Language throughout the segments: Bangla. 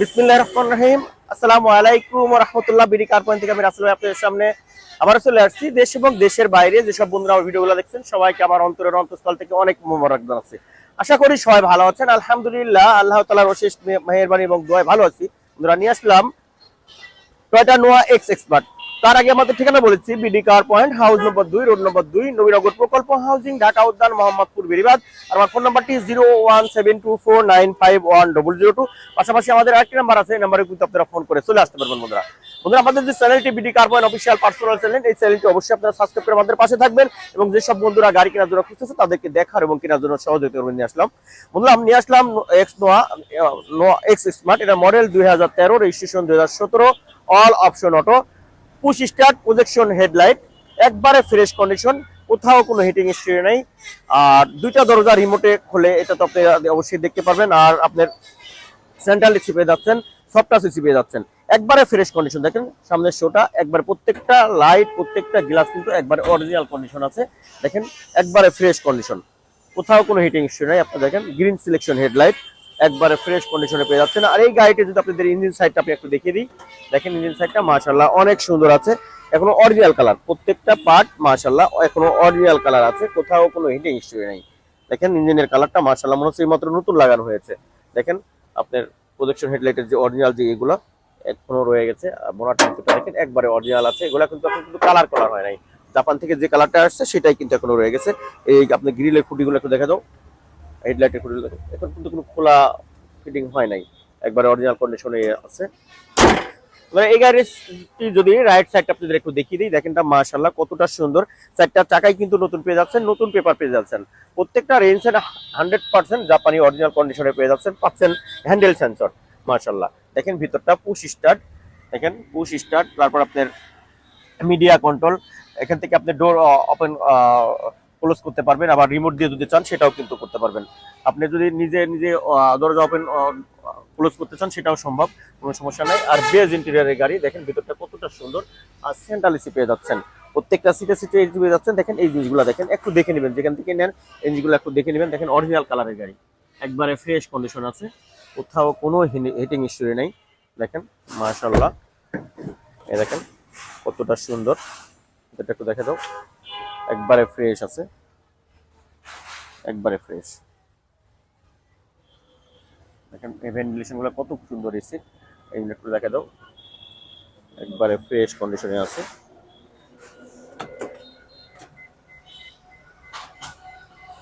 বিসমিল্লাহ রহমান রহিম। আসসালামু আলাইকুম রহমতুল্লাহ, বিডি কার থেকে আমি রাসেল আপনাদের সামনে আবার চলে আসছি দেশ এবং দেশের বাইরে। যেসব বন্ধুরা আমার ভিডিওগুলো দেখছেন, সবাইকে আমার অন্তরের অন্তঃস্থল থেকে অনেক মোবারক জানাচ্ছি। আশা করি সবাই ভালো আছেন। আলহামদুলিল্লাহ, আল্লাহ তালার অশেষ মেহরবানি এবং দোয়ায় ভালো আছি। বন্ধুরা, নিয়ে আসলাম টয়টা নোয়া এক্স এক্সপার্ট। তার আগে আমাদের ঠিকানা বলেছি BD car point house number দুই রোড নম্বর দুই, নবীনগর প্রকল্প হাউজিং ঢাকা উদ্যান, মোহাম্মদপুর বেরিবাদ আর আমার ফোন নাম্বারটি zero one seven two four nine five one double zero two পাশাপাশি আমাদের আরেকটি নাম্বার আছে, এই নাম্বারে কিন্তু আপনারা ফোন করে চলে আসতে পারবেন বন্ধুরা। বন্ধুরা, আমাদের যে চ্যানেলটি BD car point official personal channel এই চ্যানেলটি অবশ্যই আপনারা সাবস্ক্রাইব করে আমাদের পাশে থাকবেন এবং যেসব বন্ধুরা গাড়ি কেনার জন্য খুঁজতেছে, তাদেরকে দেখার এবং কেনার জন্য সহযোগিতা করবেন নিয়ে আসলাম। বন্ধুরা, আমি নিয়ে আসলাম X Noah Noah X smart এটা মডেল দুই হাজার তেরো রেজিস্ট্রেশন দুই হাজার সতেরো all option auto push start projection headlight একবারে ফ্রেশ কন্ডিশন কোথাও কোনো হিটিং হিস্ট্রি নেই। আর দুইটা দরজা রিমোটে খুলে, এটা তো আপনি অবশ্যই দেখতে পারবেন। আর আপনার সেন্ট্রাল এসি পেয়ে যাচ্ছেন সফটাস পেয়ে যাচ্ছেন। একবারে ফ্রেশ কন্ডিশন দেখেন সামনের শোটা একবার প্রত্যেকটা লাইট প্রত্যেকটা গ্লাস কিন্তু একবারে অরিজিনাল কন্ডিশন আছে। দেখেন, একবারে ফ্রেশ কন্ডিশন কোথাও কোনো হিটিং ইস্যু নেই, আপনি দেখেন গ্রিন সিলেকশন হেডলাইট একবারে ফ্রেশ কন্ডিশনে পেয়ে যাচ্ছেন। আর এই গাড়িটি যদি আপনাদের ইঞ্জিন সাইডটা আপনি একটু দেখিয়ে দিই। দেখেন ইঞ্জিন সাইডটা মাশাল্লাহ অনেক সুন্দর আছে। এখনও অরিজিনাল কালার প্রত্যেকটা পার্ট মাশাল্লাহ এখনও অরিজিনাল কালার আছে। কোথাও কোনো হিটিং ইস্যু নেই। দেখেন ইঞ্জিনের কালারটা মাশাল্লাহ মনে হচ্ছে মাত্র নতুন লাগানো হয়েছে। দেখেন আপনার প্রজেকশন হেডলাইটের যে অরিজিনাল যে এগুলো, এখনও রয়ে গেছে। বোনার ট্যাঙ্কিটা দেখেন, একবারে অরিজিনাল আছে। এগুলো কিন্তু এখন কিন্তু কালার করা হয় নাই। জাপান থেকে যে কালারটা আসছে, সেটাই কিন্তু এখনও রয়ে গেছে। এই আপনি গ্রিলের খুঁটিগুলো একটু দেখা দাও। হেডলাইটের দেখো। এখন কিন্তু কোনো খোলা ফিটিং হয় নাই। একবারে অরিজিনাল কন্ডিশনে আছে। মানে এই গাড়িটি যদি রাইট সাইডটা আপনাদের একটু দেখিয়ে দিই, দেখেন মাশাল্লাহ কতটা সুন্দর। চারটা চাকাই কিন্তু নতুন পেয়ে যাচ্ছেন, নতুন পেপার পেয়ে যাচ্ছেন। প্রত্যেকটা রেঞ্জ হান্ড্রেড পার্সেন্ট জাপানি অরিজিনাল কন্ডিশনে পেয়ে যাচ্ছেন, পাচ্ছেন হ্যান্ডেল সেন্সর মাশাল্লাহ দেখেন ভিতরটা পুশ স্টার্ট দেখেন পুশ স্টার্ট তারপর আপনার মিডিয়া কন্ট্রোল এখান থেকে আপনি ডোর ওপেন ক্লোজ করতে পারবেন, আবার রিমোট দিয়ে যদি চান সেটাও কিন্তু করতে পারবেন। আপনি যদি নিজে নিজে দরজা ওপেন ক্লোজ করতে চান সেটাও সম্ভব, কোনো সমস্যা নাই। আর বেজ ইন্টেরিয়ারের গাড়ি, দেখেন ভিতরটা কতটা সুন্দর আর সেন্ট্রাল এসি পেয়ে যাচ্ছেন। প্রত্যেকটা সিটে সিটে এসি পেয়ে যাচ্ছেন। দেখেন এই জিনিসগুলো দেখেন, একটু দেখে নেবেন, যেখান থেকে নেন, এই জিনিসগুলো একটু দেখে নেবেন। দেখেন অরিজিনাল কালারের গাড়ি, একবারে ফ্রেশ কন্ডিশন আছে। কোথাও কোনো হিটিং ইস্যু নেই। দেখেন মাশাল্লাহ এই দেখেন, কতটা সুন্দর। এটা একটু দেখে দাও। একবারে ফ্রেশ আছে। একবারে ফ্রেশ দেখেন, এই ভেন্টিলেশনগুলো কত সুন্দর এসে এইগুলো একটু দেখে দাও। একবারে ফ্রেশ কন্ডিশনে আছে।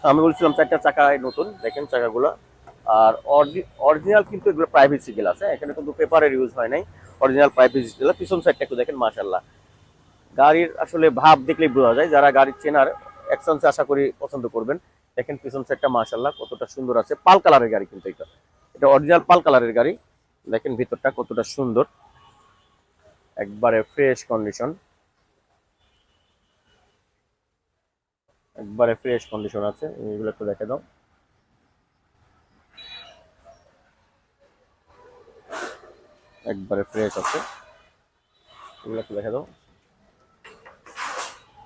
আমি বলছিলাম চারটা চাকায় নতুন, দেখেন চাকাগুলো। আর অরিজিনাল কিন্তু এগুলো প্রাইভেট সিগেল আছে। এখানে কিন্তু পেপারের ইউজ হয় নাই। অরিজিনাল প্রাইভেট সিগেল পিছন সাইডটা একটু দেখেন মাশাল্লাহ গাড়ির আসলে ভাব দেখলেই বোঝা যায়। যারা গাড়ি চেনার অ্যাকশনসে আশা করি পছন্দ করবেন। দেখেন পিছন সাইডটা মাশাল্লাহ কতটা সুন্দর আছে। পাল কালারের গাড়ি কিন্তু এটা। এটা অরিজিনাল পাল কালারের গাড়ি। দেখেন ভিতরটা কতটা সুন্দর। একবারে ফ্রেশ কন্ডিশন একবারে ফ্রেশ কন্ডিশন আছে। এগুলো একটু দেখে দাও। একবারে ফ্রেশ আছে। এগুলো একটু দেখে দাও।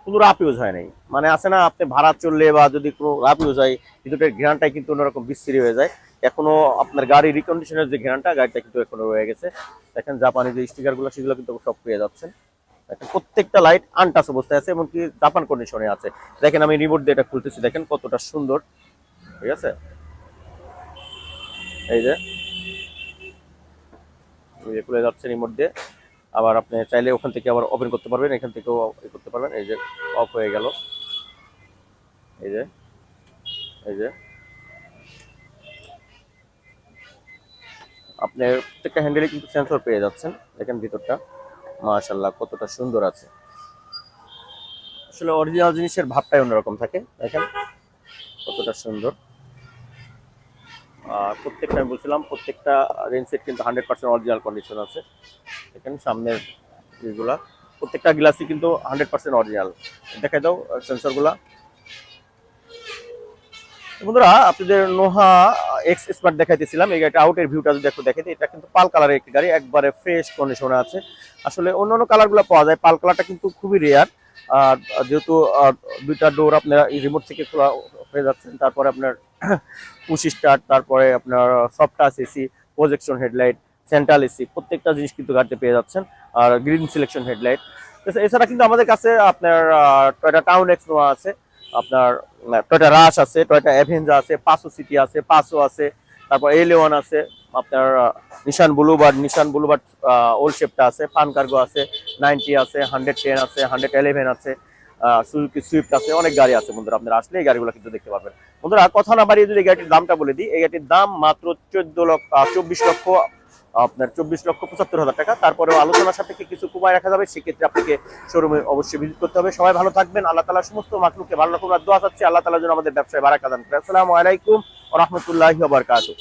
কোনো রাপ ইউজ হয় নাই। মানে আছে না, আপনি ভাড়া চললে বা যদি কোনো রাপ ইউজ হয় ভিতরের ঘ্রানটাই কিন্তু অন্যরকম বিস্তৃতি হয়ে যায়। এখনও আপনার গাড়ি রিকন্ডিশনের যে ঘ্রানটা গাড়িটা কিন্তু এখনও রয়ে গেছে। দেখেন জাপানি যে স্টিকারগুলো সেগুলো কিন্তু সব পেয়ে যাচ্ছেন। প্রত্যেকটা লাইট আনটাচ অবস্থায় আছে, এমনকি জাপান কন্ডিশনে আছে। দেখেন আমি রিমোট দিয়ে এটা খুলতেছি, দেখেন কতটা সুন্দর। ঠিক আছে? এই যে। খুলে যাচ্ছে রিমোট দিয়ে। আবার আপনি চাইলে ওখান থেকে আবার ওপেন করতে পারবেন, এখান থেকেও করতে পারবেন। এই যে অফ হয়ে গেল। এই যে এই যে। আপনি প্রত্যেকটা হ্যান্ডেলে কিন্তু সেন্সর পেয়ে যাচ্ছেন, দেখেন ভিতরটা। মাশাল্লাহ কতটা সুন্দর আছে। আসলে অরিজিনাল জিনিসের ভাবটাই অন্যরকম থাকে, দেখেন। কতটা সুন্দর। প্রত্যেকটা আমি বলছিলাম প্রত্যেকটা রেঞ্জ কিন্তু হান্ড্রেড পার্সেন্ট অরিজিনাল কন্ডিশন আছে। দেখেন সামনের যেগুলা প্রত্যেকটা গ্লাসই কিন্তু হান্ড্রেড পার্সেন্ট অরিজিনাল দেখাই দাও সেন্সরগুলা বন্ধুরা আপনাদের নোহা এক্স স্মার্ট দেখাইতেছিলাম এই গাড়িটা আউটের ভিউটা যদি একটু দেখে দিই, এটা কিন্তু পাল কালারের একটি গাড়ি একবারে ফ্রেশ কন্ডিশনে আছে। আসলে অন্যান্য কালারগুলো পাওয়া যায় পাল কালারটা কিন্তু খুবই রেয়ার আর যেহেতু দুইটা ডোর আপনার রিমোট থেকে খোলা হয়ে যাচ্ছেন, তারপরে আপনার পুশ স্টার্ট তারপরে আপনার soft touch AC projection headlight central AC প্রত্যেকটা জিনিস কিন্তু গাড়িতে পেয়ে যাচ্ছেন। আর গ্রিন সিলেকশন হেডলাইট এছাড়া কিন্তু আমাদের কাছে আপনার টয়টা টাউন এক্সনোয়া আছে, আপনার টয়টা রাশ আছে টয়টা অ্যাভেঞ্জা আছে পাসো সিটি আছে পাসো আছে, তারপর এল ওয়ান আছে, আপনার Nissan Bluebird Nissan bluebird old শেপটা আছে ফান কার্গো আছে নাইনটি আছে হান্ড্রেড টেন আছে হান্ড্রেড এলেভেন আছে সুজুকি সুইফট আছে, অনেক গাড়ি আছে বন্ধুরা, আপনারা আসলে এই গাড়িগুলো কিন্তু দেখতে পাবেন বন্ধুরা, কথা না বাড়িয়ে যদি গাড়িটির দামটা বলে দিই, এই গাড়িটির দাম মাত্র চোদ্দ লক্ষ চব্বিশ লক্ষ, আপনার চব্বিশ লক্ষ পঁচাত্তর হাজার টাকা। তারপরেও আলোচনার সাপেক্ষে কিছু কমায় রাখা যাবে, সেক্ষেত্রে আপনাকে শোরুমে অবশ্যই ভিজিট করতে হবে। সবাই ভালো থাকবেন, আল্লাহ তালা সমস্ত মাকলুকে ভালো রকম দোয়া চাচ্ছি আল্লাহ তালা যেন আমাদের ব্যবসায় বারাকা দান করে। আসসালামু আলাইকুম রহমতুল্লাহি বারকাতুহ।